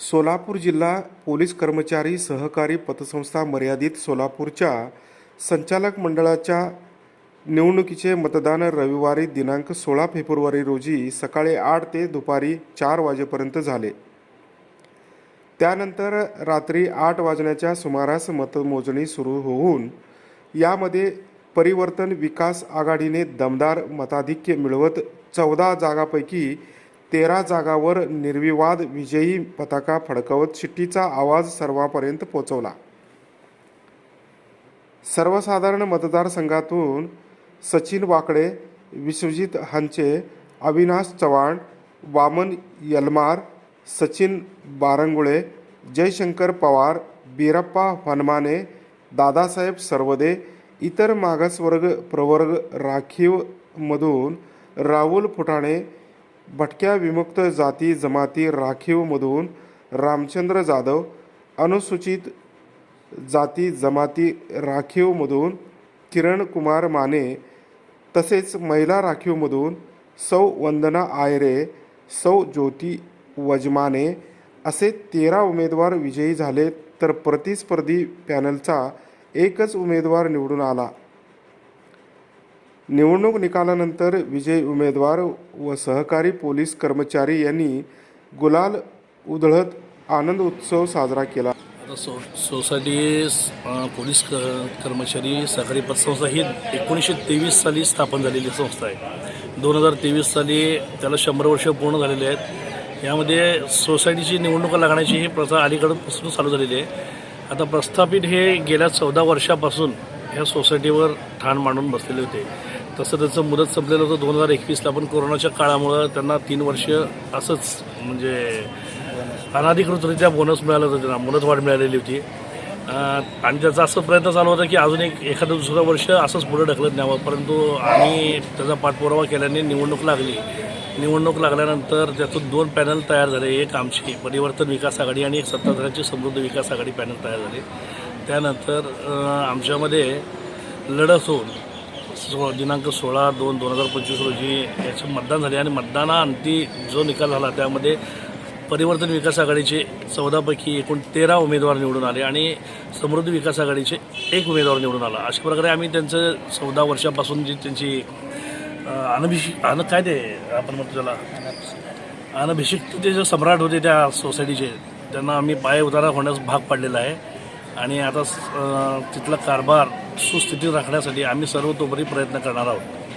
सोलापूर जिल्हा पोलीस कर्मचारी सहकारी पतसंस्था मर्यादित सोलापूरच्या संचालक मंडळाच्या निवडणुकीचे मतदान रविवारी दिनांक सोळा फेब्रुवारी रोजी सकाळी आठ ते दुपारी चार वाजेपर्यंत झाले. त्यानंतर रात्री आठ वाजण्याच्या सुमारास मतमोजणी सुरू होऊन यामध्ये परिवर्तन विकास आघाडीने दमदार मताधिक्य मिळवत चौदा जागापैकी तेरा जागावर निर्विवाद विजयी पताका फडकवत शिट्टीचा आवाज सर्वांपर्यंत पोचवला सर्वसाधारण मतदारसंघातून सचिन वाकडे विश्वजित हांचे अविनाश चव्हाण वामन यलमार सचिन बारंगुळे जयशंकर पवार बिरप्पा हनमाने दादासाहेब सर्वदे इतर मागासवर्ग प्रवर्ग राखीवमधून राहुल फुटाणे भटक्या विमुक्त जाती जमाती राखीवमधून रामचंद्र जाधव अनुसूचित जाती जमाती राखीवमधून किरण कुमार माने तसेच महिला राखीवमधून सौ वंदना आयरे सौ ज्योती वजमाने असे तेरा उमेदवार विजयी झाले तर प्रतिस्पर्धी पॅनलचा एकच उमेदवार निवडून आला. निवडणूक निकालानंतर विजयी उमेदवार व सहकारी पोलीस कर्मचारी यांनी गुलाल उधळत आनंद उत्सव साजरा केला. आता सो सोसायटी पोलीस क कर्मचारी सहकारी पतसंस्था ही एकोणीसशे तेवीस साली स्थापन झालेली संस्था आहे. दोन हजार तेवीस साली त्याला शंभर वर्ष पूर्ण झालेले आहेत. यामध्ये सोसायटीची निवडणुका लागण्याची ही प्रथा अलीकडून चालू झालेली आहे. आता प्रस्थापित हे गेल्या चौदा वर्षापासून ह्या सोसायटीवर ठाण मांडून बसलेले होते. तसं त्याचं मुदत संपलेलं होतं दोन हजार एकवीसला. पण कोरोनाच्या काळामुळं त्यांना तीन वर्ष असंच म्हणजे अनाधिकृतरित्या बोनस मिळाला होता त्यांना. मुदतवाढ मिळालेली होती. आणि त्याचा असं प्रयत्न चालू होता की अजून एक एखादं दुसरं वर्ष असंच पुढे ढकलत न्यावं. परंतु आम्ही त्याचा पाठपुरावा केल्याने निवडणूक लागली. निवडणूक लागल्यानंतर त्यातून दोन पॅनल तयार झाले. एक आमची परिवर्तन विकास आघाडी आणि एक सत्ताधाऱ्यांची समृद्ध विकास आघाडी पॅनल तयार झाले. त्यानंतर आमच्यामध्ये लढत होऊन सो दिनांक सोळा दोन दोन हजार पंचवीस रोजी याचं मतदान झाले आणि मतदानाअंती जो निकाल झाला त्यामध्ये परिवर्तन विकास आघाडीचे चौदापैकी एकूण तेरा उमेदवार निवडून आले आणि समृद्धी विकास आघाडीचे एक उमेदवार निवडून आला. अशा प्रकारे आम्ही त्यांचं चौदा वर्षापासून जी त्यांची अनभिषिक अन काय ते आपण म्हणतो त्याला? अनभिषिक्त जे सम्राट होते त्या सोसायटीचे त्यांना आम्ही पाय उतारा होण्यास भाग पाडलेला आहे. आणि आता तिथला कारभार सुस्थितीत राखण्यासाठी आम्ही सर्वतोपरी प्रयत्न करणार आहोत.